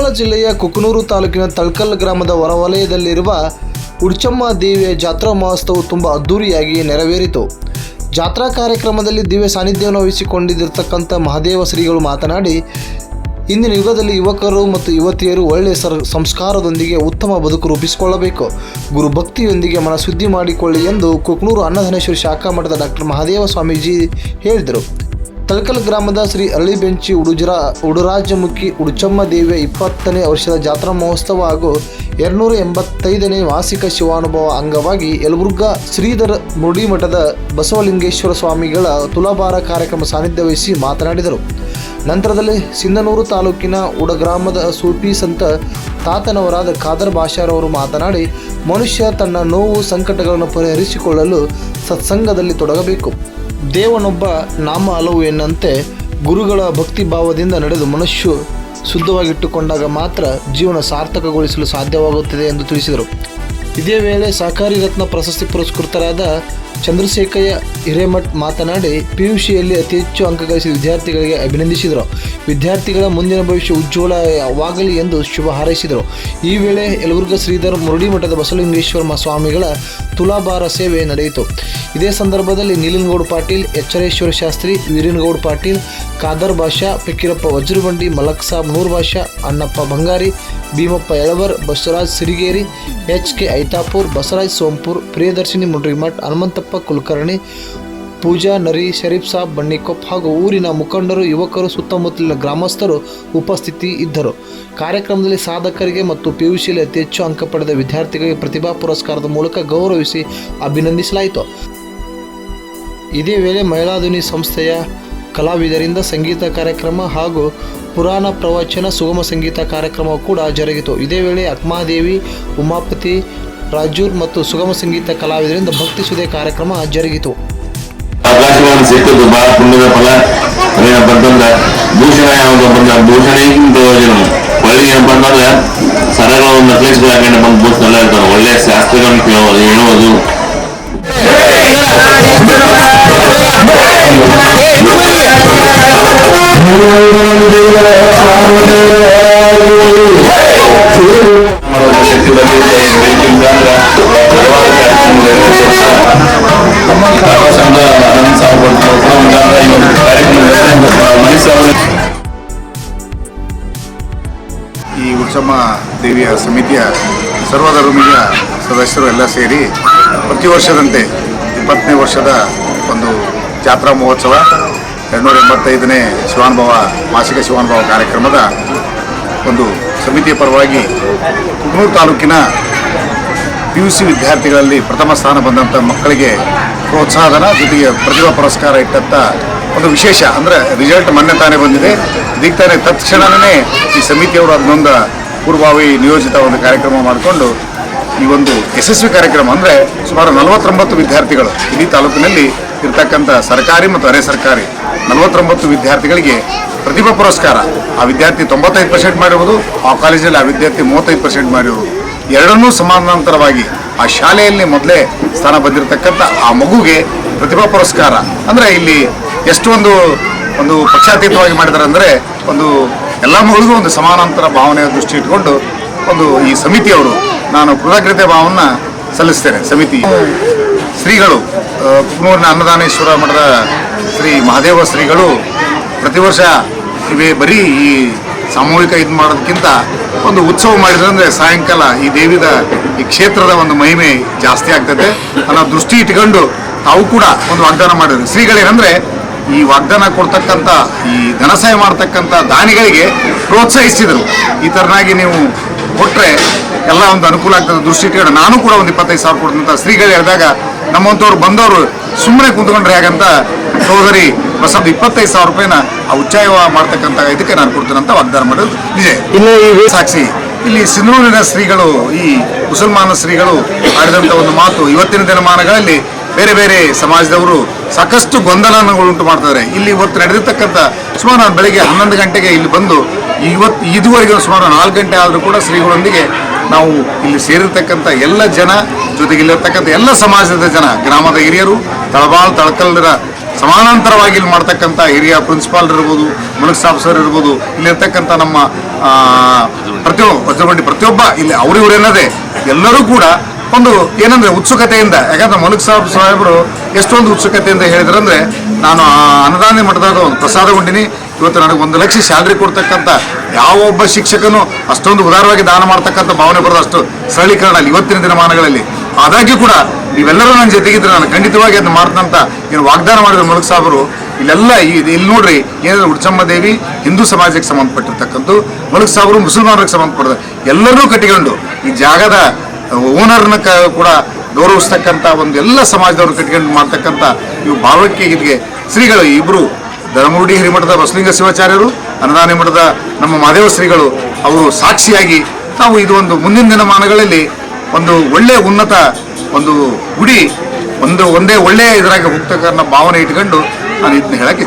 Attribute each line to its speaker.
Speaker 1: ಕೊಪ್ಪಳ ಜಿಲ್ಲೆಯ ಕುಕನೂರು ತಾಲೂಕಿನ ತಳ್ಕಲ್ ಗ್ರಾಮದ ಹೊರವಲಯದಲ್ಲಿರುವ ಉಡ್ಚಮ್ಮ ದೇವಿಯ ಜಾತ್ರಾ ಮಹೋತ್ಸವ ತುಂಬ ಅದ್ದೂರಿಯಾಗಿ ನೆರವೇರಿತು. ಜಾತ್ರಾ ಕಾರ್ಯಕ್ರಮದಲ್ಲಿ ದಿವ್ಯ ಸಾನ್ನಿಧ್ಯವನ್ನು ವಹಿಸಿಕೊಂಡಿದ್ದಿರತಕ್ಕಂಥ ಮಹಾದೇವ ಶ್ರೀಗಳು ಮಾತನಾಡಿ, ಇಂದಿನ ಯುಗದಲ್ಲಿ ಯುವಕರು ಮತ್ತು ಯುವತಿಯರು ಒಳ್ಳೆಯ ಸರ್, ಸಂಸ್ಕಾರದೊಂದಿಗೆ ಉತ್ತಮ ಬದುಕು ರೂಪಿಸಿಕೊಳ್ಳಬೇಕು. ಗುರುಭಕ್ತಿಯೊಂದಿಗೆ ಮನಶುದ್ಧಿ ಮಾಡಿಕೊಳ್ಳಿ ಎಂದು ಕುಕ್ನೂರು ಅನ್ನಧನೇಶ್ವರಿ ಶಾಖಾ ಮಠದ ಡಾಕ್ಟರ್ ಮಹಾದೇವ ಸ್ವಾಮೀಜಿ ಹೇಳಿದರು. ತಲಕಲ್ ಗ್ರಾಮದ ಶ್ರೀ ಅರಳಿಬೆಂಚಿ ಉಡುಜರ ಉಡುರಾಜಮುಖಿ ಉಡುಚಮ್ಮ ದೇವಿಯ ಇಪ್ಪತ್ತನೇ ವರ್ಷದ ಜಾತ್ರಾ ಮಹೋತ್ಸವ ಹಾಗೂ ಎರಡುನೂರ ಎಂಬತ್ತೈದನೇ ಮಾಸಿಕ ಶಿವಾನುಭವ ಅಂಗವಾಗಿ ಯಲಬುರ್ಗ ಶ್ರೀಧರ ಮುಡಿಮಠದ ಬಸವಲಿಂಗೇಶ್ವರ ಸ್ವಾಮಿಗಳ ತುಲಾಭಾರ ಕಾರ್ಯಕ್ರಮ ಸಾನ್ನಿಧ್ಯ ವಹಿಸಿ ಮಾತನಾಡಿದರು. ನಂತರದಲ್ಲಿ ಸಿಂಧನೂರು ತಾಲೂಕಿನ ಉಡಗ್ರಾಮದ ಸೂಫಿ ಸಂತ ತಾತನವರಾದ ಖಾದರ್ ಬಾಷಾರವರು ಮಾತನಾಡಿ, ಮನುಷ್ಯ ತನ್ನ ನೋವು ಸಂಕಟಗಳನ್ನು ಪರಿಹರಿಸಿಕೊಳ್ಳಲು ಸತ್ಸಂಗದಲ್ಲಿ ತೊಡಗಬೇಕು. ದೇವನೊಬ್ಬ ನಾಮ ಹಲವು ಎನ್ನಂತೆ ಗುರುಗಳ ಭಕ್ತಿ ಭಾವದಿಂದ ನಡೆದು ಮನುಷ್ಯ ಶುದ್ಧವಾಗಿಟ್ಟುಕೊಂಡಾಗ ಮಾತ್ರ ಜೀವನ ಸಾರ್ಥಕಗೊಳಿಸಲು ಸಾಧ್ಯವಾಗುತ್ತದೆ ಎಂದು ತಿಳಿಸಿದರು. ಇದೇ ವೇಳೆ ಸಹಕಾರಿ ರತ್ನ ಪ್ರಶಸ್ತಿ ಪುರಸ್ಕೃತರಾದ ಚಂದ್ರಶೇಖಯ್ಯ ಹಿರೇಮಠ್ ಮಾತನಾಡಿ, ಪಿಯುಸಿಯಲ್ಲಿ ಅತಿ ಹೆಚ್ಚು ಅಂಕ ಗಳಿಸಿದ ವಿದ್ಯಾರ್ಥಿಗಳಿಗೆ ಅಭಿನಂದಿಸಿದರು. ವಿದ್ಯಾರ್ಥಿಗಳ ಮುಂದಿನ ಭವಿಷ್ಯ ಉಜ್ವಲವಾಗಲಿ ಎಂದು ಶುಭ ಹಾರೈಸಿದರು. ಈ ವೇಳೆ ಯಲಬುರ್ಗ ಶ್ರೀಧರ್ ಮುರುಡಿಮಠದ ಬಸವಲಿಂಗೇಶ್ವರ ಸ್ವಾಮಿಗಳ ತುಲಾಭಾರ ಸೇವೆ ನಡೆಯಿತು. ಇದೇ ಸಂದರ್ಭದಲ್ಲಿ ನೀಲನಗೌಡ ಪಾಟೀಲ್, ಎಚ್ಚರೇಶ್ವರ ಶಾಸ್ತ್ರಿ, ವೀರೇನಗೌಡ ಪಾಟೀಲ್, ಖಾದರ್ ಭಾಷಾ, ಫಕೀರಪ್ಪ ವಜ್ರಬಂಡಿ ಮಲಕ್ ಸಾಬ್ ನೂರ್ ಬಾಷಾ ಅಣ್ಣಪ್ಪ ಬಂಗಾರಿ ಭೀಮಪ್ಪ ಯಳವರ್, ಬಸವರಾಜ್ ಸಿರಿಗೇರಿ, ಎಚ್ ಕೆ ಐತಾಪುರ್, ಬಸವರಾಜ್ ಸೋಂಪುರ್, ಪ್ರಿಯದರ್ಶಿನಿ ಮುಂಡ್ರಿಮಠ್, ಹನುಮಂತಪ್ಪ ಕುಲಕರ್ಣಿ, ಪೂಜಾ ನರಿ, ಶರೀಫ್ ಸಾಬ್ ಬಣ್ಣಿಕೊಪ್ಪ ಹಾಗೂ ಊರಿನ ಮುಖಂಡರು, ಯುವಕರು, ಸುತ್ತಮುತ್ತಲಿನ ಗ್ರಾಮಸ್ಥರು ಉಪಸ್ಥಿತಿ ಇದ್ದರು. ಕಾರ್ಯಕ್ರಮದಲ್ಲಿ ಸಾಧಕರಿಗೆ ಮತ್ತು ಪಿಯುಸಿಯಲ್ಲಿ ಅತಿ ಹೆಚ್ಚು ಅಂಕ ಪಡೆದ ವಿದ್ಯಾರ್ಥಿಗಳಿಗೆ ಪ್ರತಿಭಾ ಪುರಸ್ಕಾರದ ಮೂಲಕ ಗೌರವಿಸಿ ಅಭಿನಂದಿಸಲಾಯಿತು. ಇದೇ ವೇಳೆ ಮಹಿಳಾಧ್ವನಿ ಸಂಸ್ಥೆಯ ಕಲಾವಿದರಿಂದ ಸಂಗೀತ ಕಾರ್ಯಕ್ರಮ ಹಾಗೂ ಪುರಾಣ ಪ್ರವಚನ ಸುಗಮ ಸಂಗೀತ ಕಾರ್ಯಕ್ರಮ ಕೂಡ ಜರುಗಿತು. ಇದೇ ವೇಳೆ ಅಕ್ಮಾದೇವಿ ಉಮಾಪತಿ, ರಾಜೂರ್ ಮತ್ತು ಸುಗಮ ಸಂಗೀತ ಕಲಾವಿದರಿಂದ ಭಕ್ತಿ ಸುದೆ ಕಾರ್ಯಕ್ರಮ ಜರುಗಿತು.
Speaker 2: ಆಕಾಶವಾಣಿ ಒಂದು ಫಲ. ಬಂದ? ಅಂತಂದ್ರೆ ಸರಗಳು ನೆಕ್ಲೆಸ್ಗಳು ಹಾಕೊಂಡು ಬಂದು ಬೂಸ್ನೆಲ್ಲ ಇರ್ತಾರೆ ಒಳ್ಳೆ ಶಾಸ್ತ್ರಗಳನ್ನು ಕೇಳೋದು ಹೇಳೋದು. ಈ
Speaker 3: ಉತ್ಸವ ದೇವಿಯ ಸಮಿತಿಯ ಸರ್ವಧರ್ಮೀಯ ಸದಸ್ಯರು ಎಲ್ಲ ಸೇರಿ ಪ್ರತಿ ವರ್ಷದಂತೆ ಇಪ್ಪತ್ತನೇ ವರ್ಷದ ಒಂದು ಜಾತ್ರಾ ಮಹೋತ್ಸವ. ಎರಡುನೂರ ಎಂಬತ್ತೈದನೇ ಶಿವಾನುಭವ ಮಾಸಿಕ ಶಿವಾನುಭವ ಕಾರ್ಯಕ್ರಮದ ಒಂದು ಸಮಿತಿಯ ಪರವಾಗಿ ಕುಗ್ನೂರು ತಾಲೂಕಿನ ಪಿ ಯು ಸಿ ವಿದ್ಯಾರ್ಥಿಗಳಲ್ಲಿ ಪ್ರಥಮ ಸ್ಥಾನ ಬಂದಂಥ ಮಕ್ಕಳಿಗೆ ಪ್ರೋತ್ಸಾಹನ ಜೊತೆಗೆ ಪ್ರತಿಭಾ ಪುರಸ್ಕಾರ ಇಟ್ಟಂಥ ಒಂದು ವಿಶೇಷ, ಅಂದರೆ ರಿಸಲ್ಟ್ ಮೊನ್ನೆ ತಾನೇ ಬಂದಿದೆ. ಇದಕ್ಕೆ ತಾನೇ ತತ್ಕ್ಷಣವೇ ಈ ಸಮಿತಿಯವರು ಅದನ್ನೊಂದು ಪೂರ್ವಭಾವಿ ನಿಯೋಜಿತ ಒಂದು ಕಾರ್ಯಕ್ರಮ ಮಾಡಿಕೊಂಡು ಈ ಒಂದು ಯಶಸ್ವಿ ಕಾರ್ಯಕ್ರಮ, ಅಂದರೆ ಸುಮಾರು ನಲವತ್ತೊಂಬತ್ತು ವಿದ್ಯಾರ್ಥಿಗಳು ಇಡೀ ತಾಲೂಕಿನಲ್ಲಿ ಇರ್ತಕ್ಕಂಥ ಸರ್ಕಾರಿ ಮತ್ತು ಅರೆ ಸರ್ಕಾರಿ ನಲವತ್ತೊಂಬತ್ತು ವಿದ್ಯಾರ್ಥಿಗಳಿಗೆ ಪ್ರತಿಭಾ ಪುರಸ್ಕಾರ. ಆ ವಿದ್ಯಾರ್ಥಿ ತೊಂಬತ್ತೈದು ಪರ್ಸೆಂಟ್ ಮಾಡಿರುವುದು, ಆ ಕಾಲೇಜಲ್ಲಿ ಆ ವಿದ್ಯಾರ್ಥಿ ಮೂವತ್ತೈದು ಪರ್ಸೆಂಟ್ ಮಾಡಿರುವುದು. ಎರಡನ್ನೂ ಸಮಾನಾಂತರವಾಗಿ ಆ ಶಾಲೆಯಲ್ಲಿ ಮೊದಲೇ ಸ್ಥಾನ ಬಂದಿರತಕ್ಕಂಥ ಆ ಮಗುಗೆ ಪ್ರತಿಭಾ ಪುರಸ್ಕಾರ. ಅಂದರೆ ಇಲ್ಲಿ ಎಷ್ಟೊಂದು ಒಂದು ಪಕ್ಷಾತೀತವಾಗಿ ಮಾಡಿದ್ದಾರೆ ಅಂದರೆ ಒಂದು ಎಲ್ಲ ಮಗಳಿಗೂ ಒಂದು ಸಮಾನಾಂತರ ಭಾವನೆಯ ದೃಷ್ಟಿ ಇಟ್ಕೊಂಡು ಒಂದು ಈ ಸಮಿತಿಯವರು ನಾನು ಕೃತಜ್ಞತೆ ಭಾವವನ್ನು ಸಲ್ಲಿಸ್ತೇನೆ. ಸಮಿತಿ ಶ್ರೀಗಳು ಕುಕ್ನೂರಿನ ಅನ್ನದಾನೇಶ್ವರ ಮಠದ ಶ್ರೀ ಮಹಾದೇವ ಶ್ರೀಗಳು ಪ್ರತಿ ವರ್ಷ ಇವೇ ಬರೀ ಈ ಸಾಮೂಹಿಕ ಇದು ಮಾಡೋದಕ್ಕಿಂತ ಒಂದು ಉತ್ಸವ ಮಾಡಿದ್ರೆ ಸಾಯಂಕಾಲ ಈ ದೇವಿದ ಈ ಕ್ಷೇತ್ರದ ಒಂದು ಮಹಿಮೆ ಜಾಸ್ತಿ ಆಗ್ತದೆ ಅನ್ನೋ ದೃಷ್ಟಿ ಇಟ್ಕೊಂಡು ತಾವು ಕೂಡ ಒಂದು ವಾಗ್ದಾನ ಮಾಡಿದ್ರು. ಶ್ರೀಗಳೇನಂದ್ರೆ ಈ ವಾಗ್ದಾನ ಕೊಡ್ತಕ್ಕಂಥ, ಈ ಧನಸಹಾಯ ಮಾಡ್ತಕ್ಕಂಥ ದಾನಿಗಳಿಗೆ ಪ್ರೋತ್ಸಾಹಿಸಿದರು. ಈ ಥರನಾಗಿ ನೀವು ಕೊಟ್ಟರೆ ಎಲ್ಲ ಒಂದು ಅನುಕೂಲ ಆಗ್ತದೆ ದೃಷ್ಟಿ ಇಟ್ಕೊಂಡು ನಾನು ಕೂಡ ಒಂದು ಇಪ್ಪತ್ತೈದು ಸಾವಿರ ಕೊಡ್ತಂತ ಶ್ರೀಗಳು ಹೇಳಿದಾಗ ನಮ್ಮಂಥವ್ರು ಬಂದವರು ಸುಮ್ಮನೆ ಕುಂತ್ಕೊಂಡ್ರೆ ಹಾಗಂತ ಸೋದರಿ ಬಸವ ಇಪ್ಪತ್ತೈದು ಸಾವಿರ ರೂಪಾಯಿನ ಆ ಉಚ್ಚಾಯ ಮಾಡ್ತಕ್ಕಂಥ ಇದಕ್ಕೆ ನಾನು ಕೊಡ್ತೇನೆ ಅಂತ ವಾಗ್ದಾನ ಮಾಡೋದು ನಿಜ
Speaker 1: ಇನ್ನು ಈ
Speaker 3: ಸಾಕ್ಷಿ. ಇಲ್ಲಿ ಸಿಂಧೂರಿನ ಶ್ರೀಗಳು ಈ ಮುಸಲ್ಮಾನ ಶ್ರೀಗಳು ಆಡಿದಂಥ ಒಂದು ಮಾತು ಇವತ್ತಿನ ದಿನಮಾನಗಳಲ್ಲಿ ಬೇರೆ ಬೇರೆ ಸಮಾಜದವರು ಸಾಕಷ್ಟು ಗೊಂದಲಗಳನ್ನುಂಟು ಮಾಡ್ತಾರೆ ಇಲ್ಲಿ ಇವತ್ತು ನಡೆದಿರ್ತಕ್ಕಂಥ ಸುಮಾರು ನಾನು ಬೆಳಗ್ಗೆ ಹನ್ನೊಂದು ಗಂಟೆಗೆ ಇಲ್ಲಿ ಬಂದು ಇವತ್ತು ಇದುವರೆಗೂ ಸುಮಾರು ನಾಲ್ಕು ಗಂಟೆ ಆದರೂ ಕೂಡ ಶ್ರೀಗಳೊಂದಿಗೆ ನಾವು ಇಲ್ಲಿ ಸೇರಿರ್ತಕ್ಕಂಥ ಎಲ್ಲ ಜನ ಜೊತೆಗೆ ಇಲ್ಲಿರ್ತಕ್ಕಂಥ ಎಲ್ಲ ಸಮಾಜದ ಜನ, ಗ್ರಾಮದ ಹಿರಿಯರು ತಳಬಾಳ್ ತಳಕಲ್ಲರ ಸಮಾನಾಂತರವಾಗಿ ಇಲ್ಲಿ ಮಾಡ್ತಕ್ಕಂಥ ಹಿರಿಯ ಪ್ರಿನ್ಸಿಪಾಲ್ ಇರ್ಬೋದು ಸಾಬ್ ಸರ್ ಇರ್ಬೋದು, ಇಲ್ಲಿರ್ತಕ್ಕಂಥ ನಮ್ಮ ಪ್ರತಿಯೊಬ್ಬ ಪ್ರತಿಯೊಬ್ಬ ಪ್ರತಿಯೊಬ್ಬ ಇಲ್ಲಿ ಅವರಿವರೆನ್ನದೇ ಎಲ್ಲರೂ ಕೂಡ ಒಂದು ಏನಂದ್ರೆ ಉತ್ಸುಕತೆಯಿಂದ, ಯಾಕಂದ್ರೆ ಮಲಕ್ ಸಾಬ್ ಸಾಹೇಬರು ಎಷ್ಟೊಂದು ಉತ್ಸುಕತೆಯಿಂದ ಹೇಳಿದ್ರಂದ್ರೆ, ನಾನು ಅನುದಾನಿ ಮಠದಾಗ ಒಂದು ಪ್ರಸಾದ ಕೊಂಡಿನಿ ಇವತ್ತು ನನಗೆ ಒಂದು ಲಕ್ಷ ಸ್ಯಾಲ್ರಿ ಕೊಡ್ತಕ್ಕಂಥ ಯಾವ ಒಬ್ಬ ಶಿಕ್ಷಕನು ಅಷ್ಟೊಂದು ಉದಾರವಾಗಿ ದಾನ ಮಾಡ್ತಕ್ಕಂಥ ಭಾವನೆ ಬರೋದು ಅಷ್ಟು ಸರಳೀಕರಣ ಅಲ್ಲಿ. ಇವತ್ತಿನ ದಿನಮಾನಗಳಲ್ಲಿ. ಆದಾಗ್ಯೂ ಕೂಡ ನೀವೆಲ್ಲರೂ ನನ್ನ ಜೊತೆಗಿದ್ರೆ ನಾನು ಖಂಡಿತವಾಗಿ ಅದನ್ನ ಮಾಡಿದಂಥ ಏನು ವಾಗ್ದಾನ ಮಾಡಿದ ಮುಲಕ್ ಸಾಹೇಬರು ಇಲ್ಲೆಲ್ಲ ಇದು ಇಲ್ಲಿ ನೋಡ್ರಿ ಏನಂದ್ರೆ ಉಡ್ಚಮ್ಮ ದೇವಿ ಹಿಂದೂ ಸಮಾಜಕ್ಕೆ ಸಂಬಂಧಪಟ್ಟಿರ್ತಕ್ಕಂಥ ಮುಲಕ್ ಸಾಹೇಬರು ಮುಸಲ್ಮಾನರಿಗೆ ಸಂಬಂಧಪಟ್ಟ ಎಲ್ಲರನ್ನೂ ಕಟ್ಟಿಕೊಂಡು ಈ ಜಾಗದ ಓನರ್ನ ಕೂಡ ಗೌರವಿಸ್ತಕ್ಕಂಥ ಒಂದು ಎಲ್ಲ ಸಮಾಜದವರು ಕಟ್ಕೊಂಡು ಮಾಡ್ತಕ್ಕಂಥ ಇವು ಭಾವಕ್ಕೆ ಇದಕ್ಕೆ ಶ್ರೀಗಳು ಇಬ್ಬರು ಧರ್ಮಗುಡಿ ಹಿರಿಮಠದ ಬಸಲಿಂಗ ಶಿವಾಚಾರ್ಯರು ಅನದಾನಿ ಮಠದ ನಮ್ಮ ಮಾದೇವ ಶ್ರೀಗಳು, ಅವರು ಸಾಕ್ಷಿಯಾಗಿ ನಾವು ಇದು ಒಂದು ಮುಂದಿನ ದಿನಮಾನಗಳಲ್ಲಿ ಒಂದು ಒಳ್ಳೆಯ ಉನ್ನತ ಒಂದು ಗುಡಿ, ಒಂದು, ಒಂದೇ ಒಳ್ಳೆಯ ಇದರಾಗಿ ಹೋಗ್ತಕ್ಕಂಥ ಭಾವನೆ ಇಟ್ಕೊಂಡು ನಾನು ಇದನ್ನ ಹೇಳಕ್ಕೆ